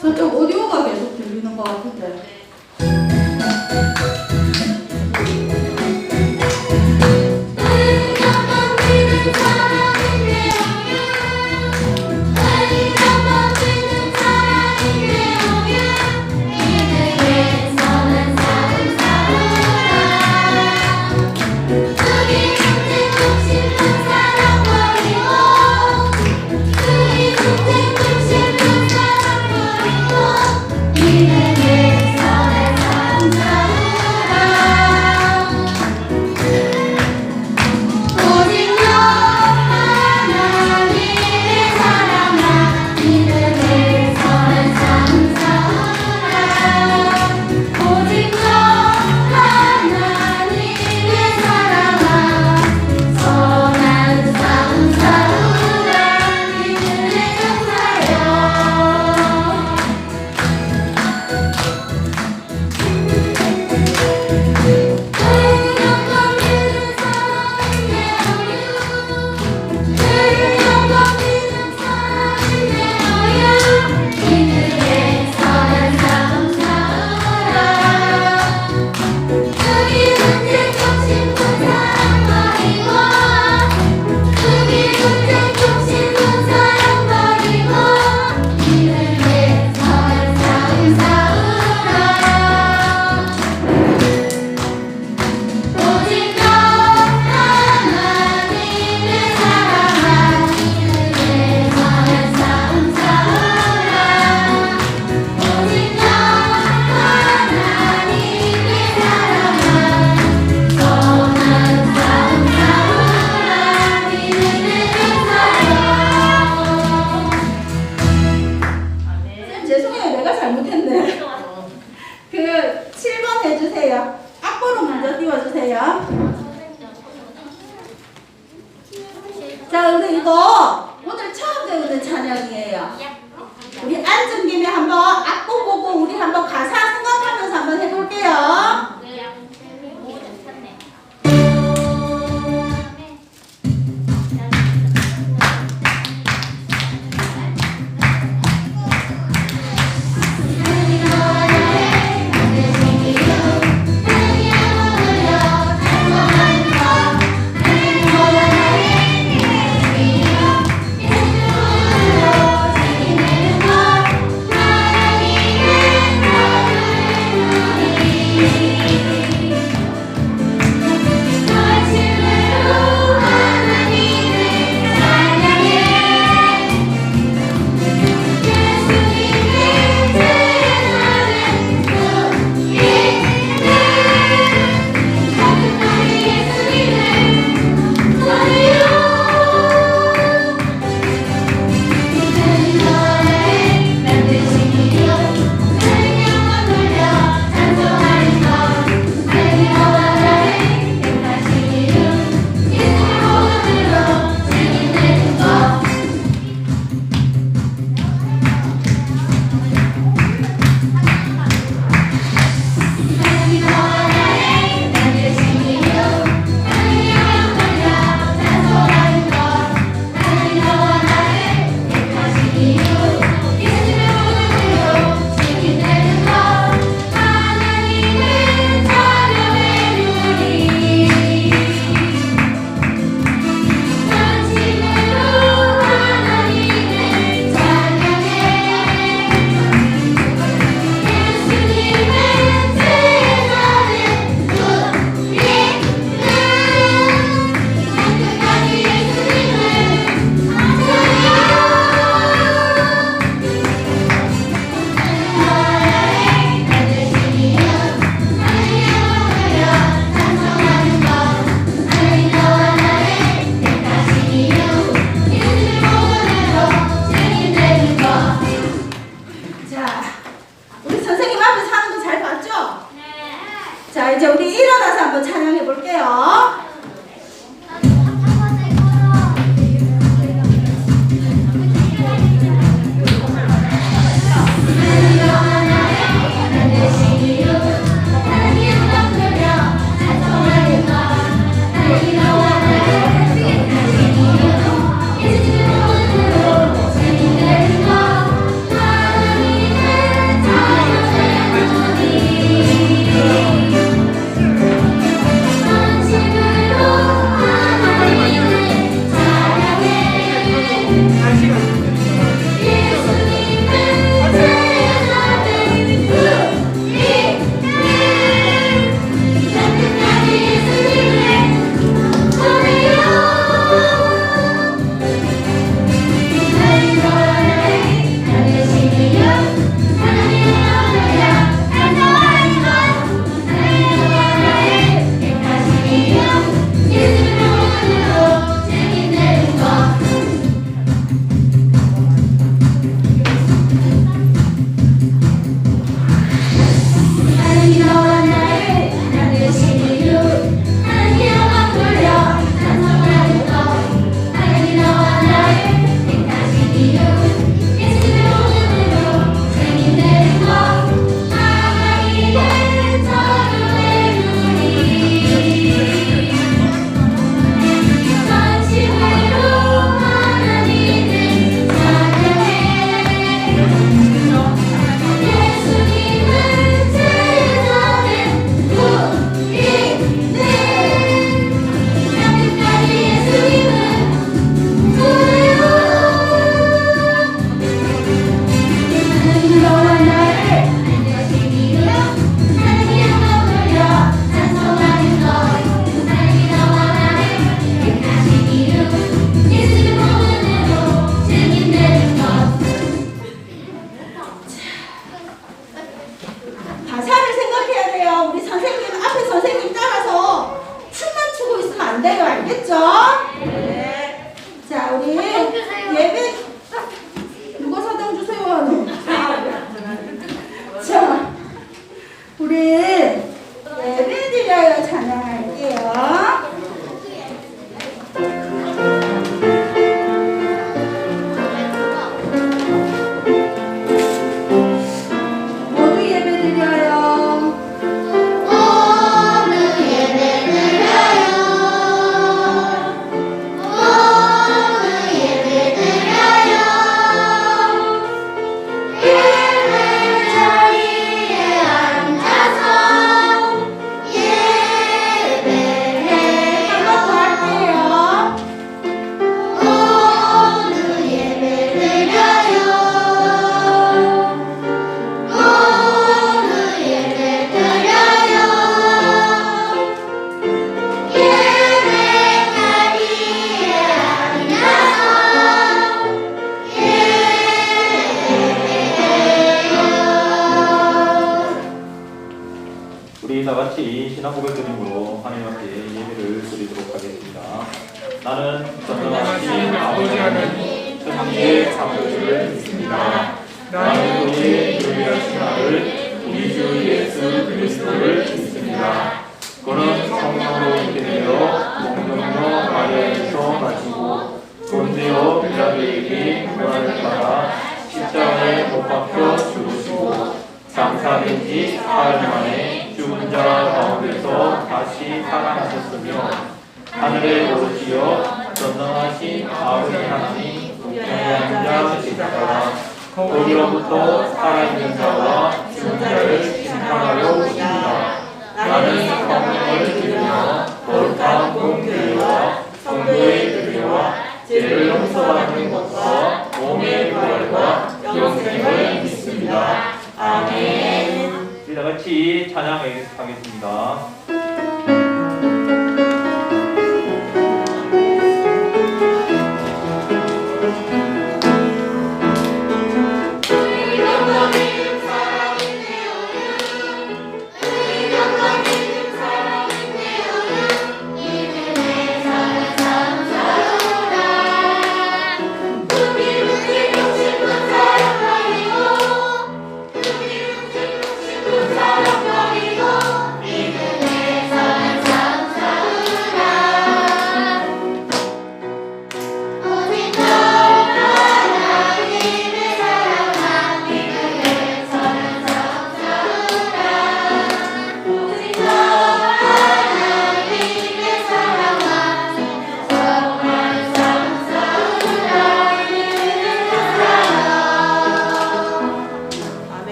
저쪽 오디오가 계속 들리는 것 같은데.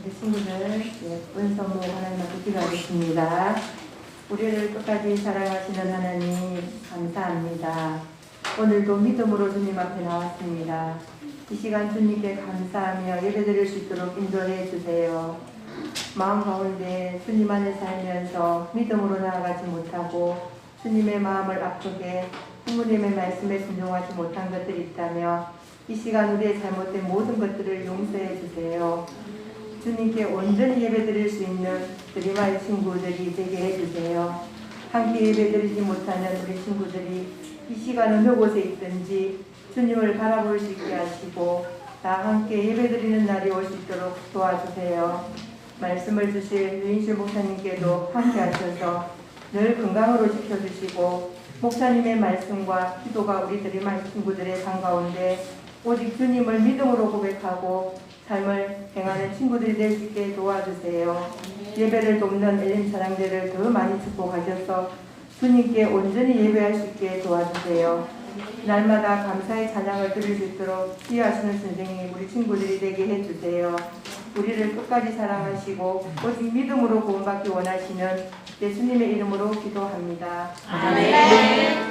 우리 친구들 예쁜 선물 하나님 앞에 기도하겠습니다. 우리를 끝까지 사랑하시는 하나님 감사합니다. 오늘도 믿음으로 주님 앞에 나왔습니다. 이 시간 주님께 감사하며 예배드릴 수 있도록 인도해 주세요. 마음 가운데 주님 안에 살면서 믿음으로 나아가지 못하고 주님의 마음을 아프게 부모님의 말씀에 순종하지 못한 것들이 있다며 이 시간 우리의 잘못된 모든 것들을 용서해 주세요. 주님께 온전히 예배드릴 수 있는 드리마의 친구들이 되게 해주세요. 함께 예배드리지 못하는 우리 친구들이 이 시간 어느 곳에 있든지 주님을 바라볼 수 있게 하시고 다 함께 예배드리는 날이 올 수 있도록 도와주세요. 말씀을 주실 유인실 목사님께도 함께 하셔서 늘 건강으로 지켜주시고 목사님의 말씀과 기도가 우리 드리마의 친구들의 방 가운데 오직 주님을 믿음으로 고백하고 삶을 행하는 친구들이 될 수 있게 도와주세요. 예배를 돕는 엘림 사랑대를 더 많이 축복하셔서 주님께 온전히 예배할 수 있게 도와주세요. 날마다 감사의 찬양을 드릴 수 있도록 기여하시는 선생님 우리 친구들이 되게 해주세요. 우리를 끝까지 사랑하시고 오직 믿음으로 구원받기 원하시는 예수님의 이름으로 기도합니다. 아멘.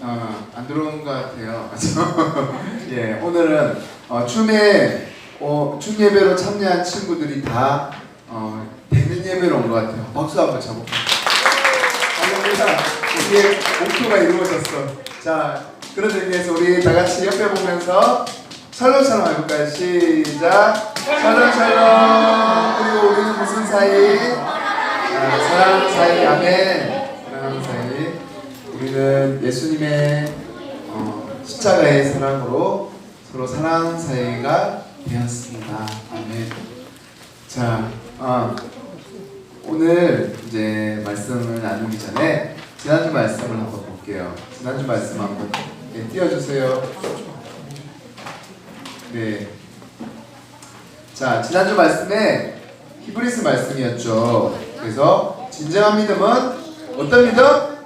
어, 안 들어온 것 같아요. 예, 오늘은 어, 춤에 어, 춤 예배로 참여한 친구들이 다 어, 되는 예배로 온 것 같아요. 박수 한번 쳐볼게요. 할렐루야. 우리의 목표가 이루어졌어. 자, 그런 의미에서 우리 다 같이 옆에 보면서 샬롬샬롬 해볼까요? 시작. 샬롬샬롬. 그리고 우리는 무슨 사이? 아, 사랑하는 사이. 아멘. 우리는 예수님의 어, 십자가의 사랑으로 서로 사랑하는 사이가 되었습니다. 아멘. 자, 어, 오늘 이제 말씀을 나누기 전에 지난주 말씀을 한번 볼게요. 지난주 말씀 한번 네, 띄워주세요. 네. 자, 지난주 말씀에 히브리스 말씀이었죠. 그래서 진정한 믿음은 어떤 믿음?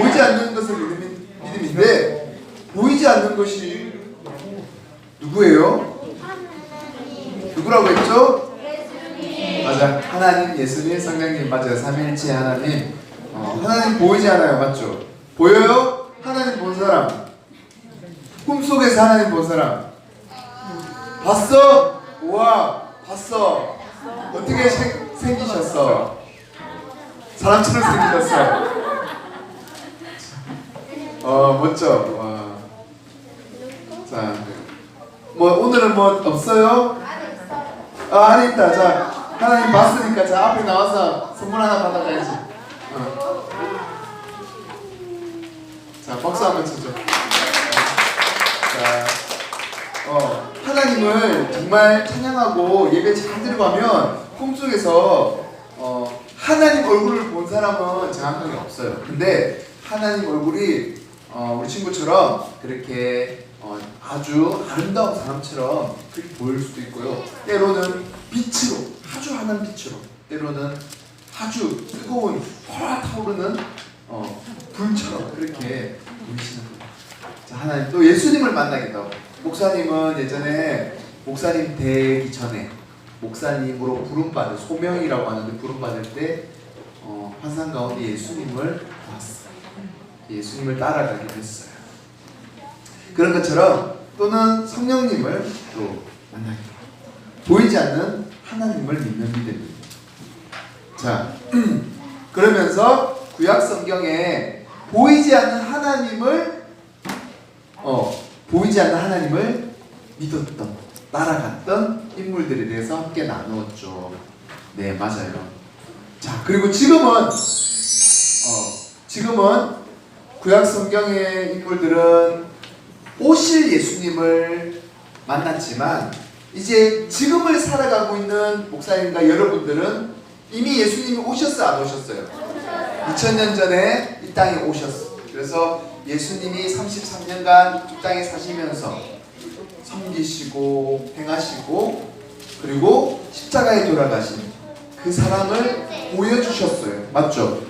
어, 보이지 않는 것을 믿음이, 믿음인데 보이지 않는 것이 누구예요? 누구라고 했죠? 맞아 하나님 예수님 성령님 맞아요 삼일체 하나님 어, 하나님 보이지 않아요 맞죠? 보여요? 하나님 본 사람 꿈속에서 하나님 본 사람 봤어? 우와 봤어 어떻게 생, 생기셨어? 사람처럼 생기셨어 어 멋져 와. 자, 뭐 오늘은 뭐 없어요? 아 안에 있다. 자 하나님 봤으니까 자 앞에 나와서 선물 하나 받아가야지. 어. 자 박수 한번 치죠. 자, 어 하나님을 정말 찬양하고 예배 잘 들어가면 꿈속에서 어 하나님 얼굴을 본 사람은 정확하게 없어요. 근데 하나님 얼굴이 어, 우리 친구처럼 그렇게 어, 아주 아름다운 사람처럼 그렇게 보일 수도 있고요. 때로는 빛으로, 아주 환한 빛으로, 때로는 아주 뜨거운 펄아 타오르는 어, 불처럼 그렇게 보이시는. 자, 하나님 또 예수님을 만나겠다고. 목사님은 예전에 목사님 되기 전에 목사님으로 부름받을 소명이라고 하는데 부름받을 때 어, 환상 가운데 예수님을 봤어요. 예수님을 따라가기로 했어요. 그런 것처럼 또는 성령님을 또 만나기로 보이지 않는 하나님을 믿는 믿음입니다. 자, 그러면서 구약 성경에 보이지 않는 하나님을 어 보이지 않는 하나님을 믿었던 따라갔던 인물들에 대해서 함께 나누었죠. 네 맞아요. 자 그리고 지금은 어 지금은 구약 성경의 인물들은 오실 예수님을 만났지만 이제 지금을 살아가고 있는 목사님과 여러분들은 이미 예수님이 오셨어 안 오셨어요? 2000년 전에 이 땅에 오셨어. 그래서 예수님이 33년간 이 땅에 사시면서 섬기시고 행하시고 그리고 십자가에 돌아가신 그 사랑을 보여주셨어요. 맞죠?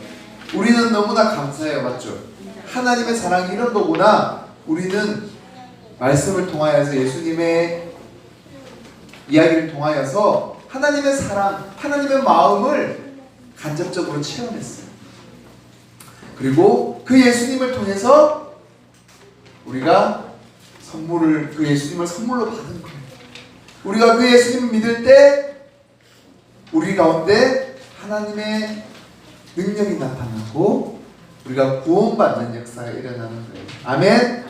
우리는 너무나 감사해요. 맞죠? 하나님의 사랑이 이런 거구나. 우리는 말씀을 통하여서 예수님의 이야기를 통하여서 하나님의 사랑, 하나님의 마음을 간접적으로 체험했어요. 그리고 그 예수님을 통해서 우리가 선물을 그 예수님을 선물로 받은 거예요. 우리가 그 예수님을 믿을 때 우리 가운데 하나님의 능력이 나타나고 우리가 구원받는 역사가 일어나는 거예요. 아멘.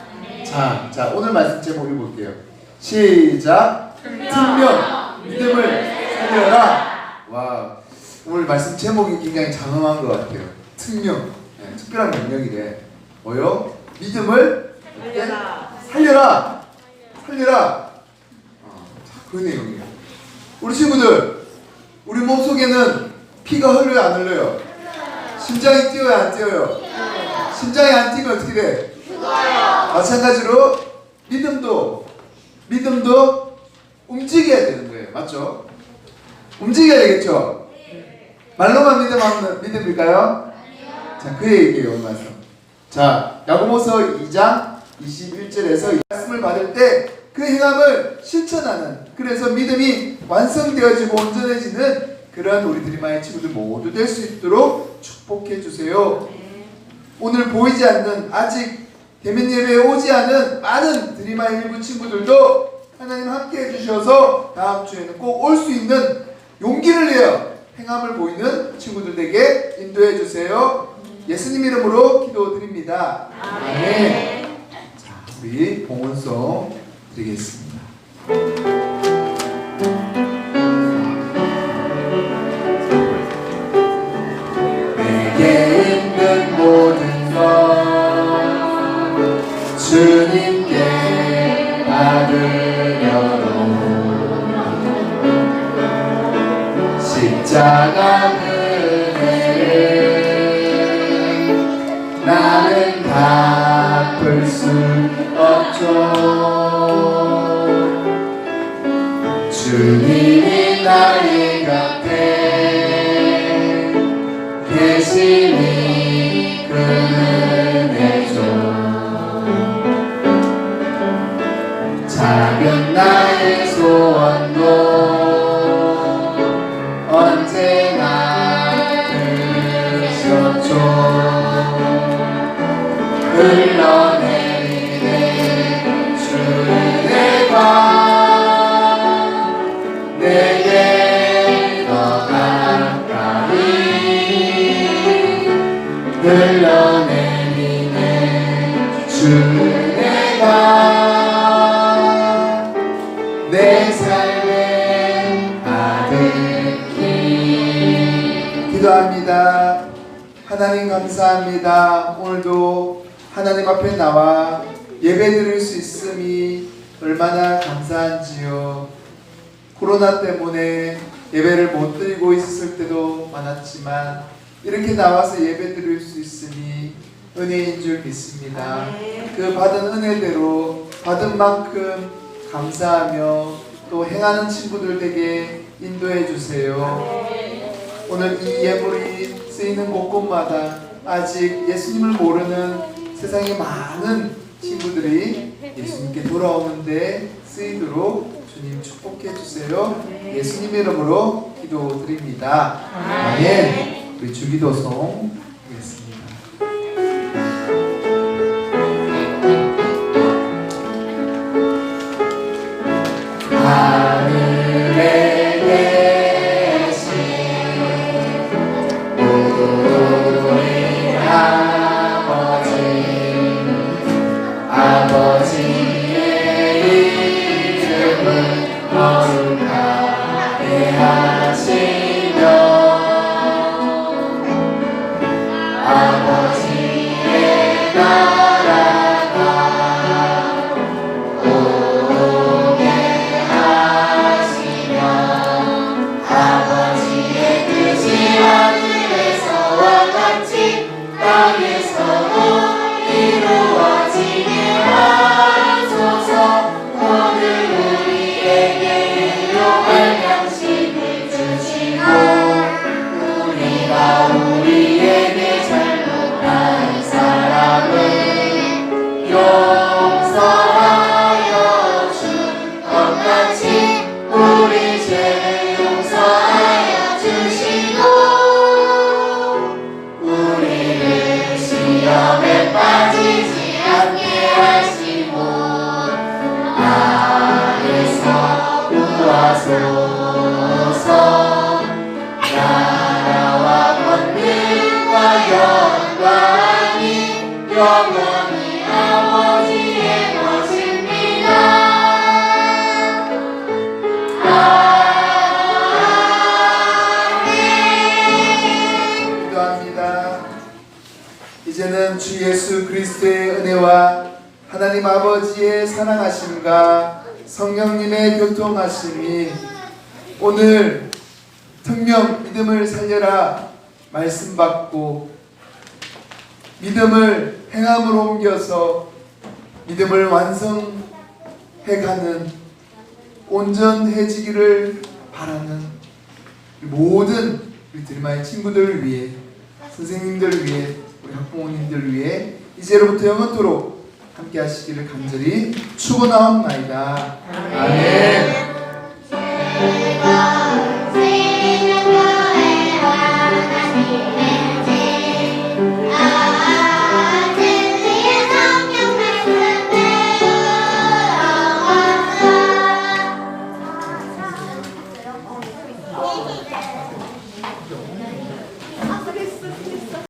자, 자 오늘 말씀 제목 읽어볼게요. 시작. 분명 믿음을 살려라. 와 오늘 말씀 제목이 굉장히 장엄한 것 같아요. 특명, 네, 특별한 능력이래. 뭐요? 믿음을 살려라. 살려라. 살려라. 어, 자, 그 내용이에요. 우리 친구들, 우리 몸 속에는 피가 흘러요, 안 흘러요? 심장이 뛰어요, 안 뛰어요? 심장이 안 뛰면 어떻게 돼? 마찬가지로 믿음도 믿음도 움직여야 되는 거예요. 맞죠? 움직여야 되겠죠? 말로만 믿음 믿음일까요? 자, 그 얘기예요, 오늘 말씀. 자, 야고보서 2장 21절에서 이 말씀을 받을 때 그 행함을 실천하는 그래서 믿음이 완성되어지고 온전해지는 그런 우리 드리마의 친구들 모두 될 수 있도록 축복해 주세요. 오늘 보이지 않는 아직 대면 예배에 오지 않은 많은 드리마 일부 친구들도 하나님 함께 해주셔서 다음 주에는 꼭 올 수 있는 용기를 내어 행함을 보이는 친구들에게 인도해 주세요. 예수님 이름으로 기도드립니다. 아멘. 자, 우리 봉헌송 드리겠습니다. 받으려고. 십자가 은혜를 나는 갚을 수 없죠. 주님이 나의 나의 소원도 언제나 들으셨죠. 흘러내리는 주의 내가 내게 더 가까이 흘러내리는 주의 하나님 감사합니다 오늘도 하나님 앞에 나와 예배 드릴 수 있음이 얼마나 감사한지요 코로나 때문에 예배를 못 드리고 있을 때도 많았지만 이렇게 나와서 예배 드릴 수 있으니 은혜인 줄 믿습니다. 그 받은 은혜대로 받은 만큼 감사하며 또 행하는 친구들에게 인도해 주세요. 오늘 이 예물이 쓰이는 곳곳마다 아직 예수님을 모르는 세상에 많은 친구들이 예수님께 돌아오는데 쓰이도록 주님 축복해 주세요. 예수님 이름으로 기도드립니다. 아멘. 우리 주기도송 드리겠습니다. 하 하나님 아버지의 사랑하심과 성령님의 교통하심이 오늘 특명 믿음을 살려라 말씀 받고 믿음을 행함으로 옮겨서 믿음을 완성해가는 온전해지기를 바라는 모든 우리 드리마의 친구들을 위해 선생님들을 위해 우리 학부모님들을 위해 이제로부터 영원토록 함께 하시기를 간절히 축원하옵나이다. 아멘. 아멘.